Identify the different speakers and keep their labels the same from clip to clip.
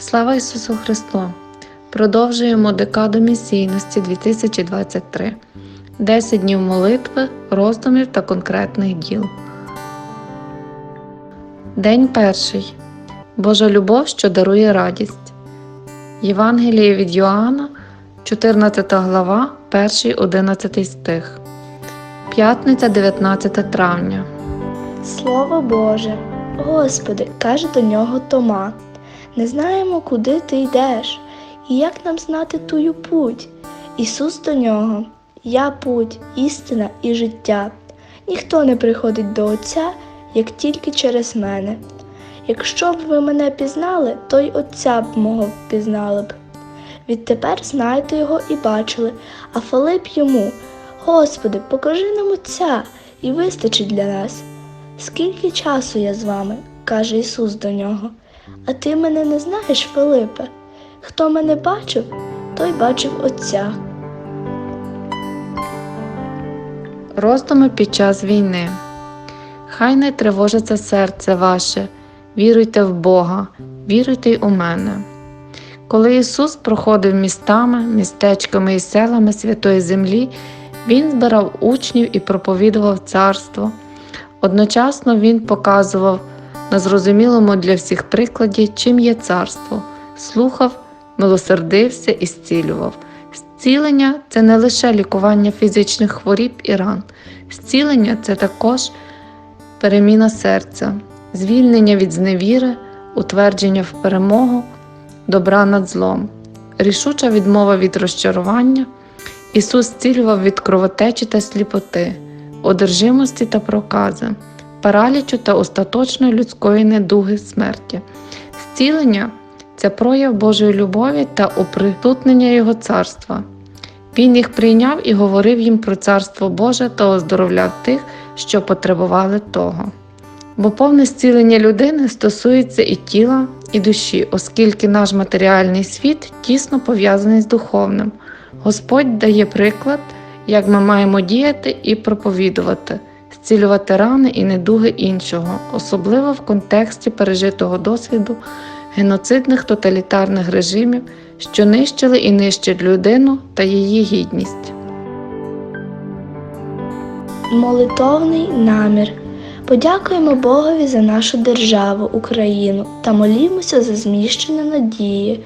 Speaker 1: Слава Ісусу Христу! Продовжуємо декаду місійності 2023. 10 днів молитви, роздумів та конкретних діл. День перший. Божа любов, що дарує радість. Євангеліє від Йоанна, 14 глава, 1-11 стих. П'ятниця 19 травня.
Speaker 2: Слово Боже, Господи, каже до нього Тома, не знаємо, куди ти йдеш, і як нам знати тую путь. Ісус до нього, Я путь, істина і життя. Ніхто не приходить до Отця, як тільки через мене. Якщо б ви мене пізнали, то й Отця б мого пізнали б. Відтепер знаєте його і бачили, а Филип йому, Господи, покажи нам Отця, і вистачить для нас. Скільки часу я з вами, каже Ісус до нього, а ти мене не знаєш, Филипе? Хто мене бачив, той бачив Отця.
Speaker 1: Роздуми під час війни. Хай не тривожиться серце ваше, віруйте в Бога, віруйте й у мене. Коли Ісус проходив містами, містечками і селами святої землі, Він збирав учнів і проповідував царство. Одночасно Він показував на зрозумілому для всіх прикладі, чим є царство, слухав, милосердився і зцілював. Зцілення це не лише лікування фізичних хворіб і ран. Зцілення це також переміна серця, звільнення від зневіри, утвердження в перемогу, добра над злом, рішуча відмова від розчарування. Ісус зцілював від кровотечі та сліпоти, одержимості та прокази, паралічу та остаточної людської недуги смерті. Зцілення це прояв Божої любові та опритутнення Його царства. Він їх прийняв і говорив їм про царство Боже та оздоровляв тих, що потребували того. Бо повне зцілення людини стосується і тіла, і душі, оскільки наш матеріальний світ тісно пов'язаний з духовним. Господь дає приклад, як ми маємо діяти і проповідувати, зцілювати рани і недуги іншого, особливо в контексті пережитого досвіду геноцидних тоталітарних режимів, що нищили і нищать людину та її гідність.
Speaker 2: Молитовний намір. Подякуємо Богові за нашу державу, Україну та молімося за зміщення надії,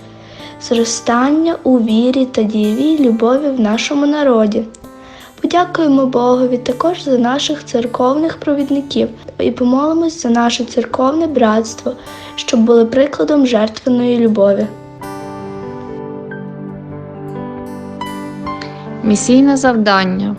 Speaker 2: зростання у вірі та дієвій любові в нашому народі. Подякуємо Богові також за наших церковних провідників і помолимось за наше церковне братство, щоб були прикладом жертвеної любові.
Speaker 1: Місійне завдання.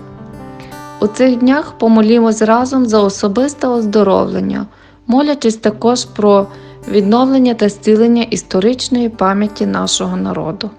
Speaker 1: У цих днях помолімось разом за особисте оздоровлення, молячись також про відновлення та зцілення історичної пам'яті нашого народу.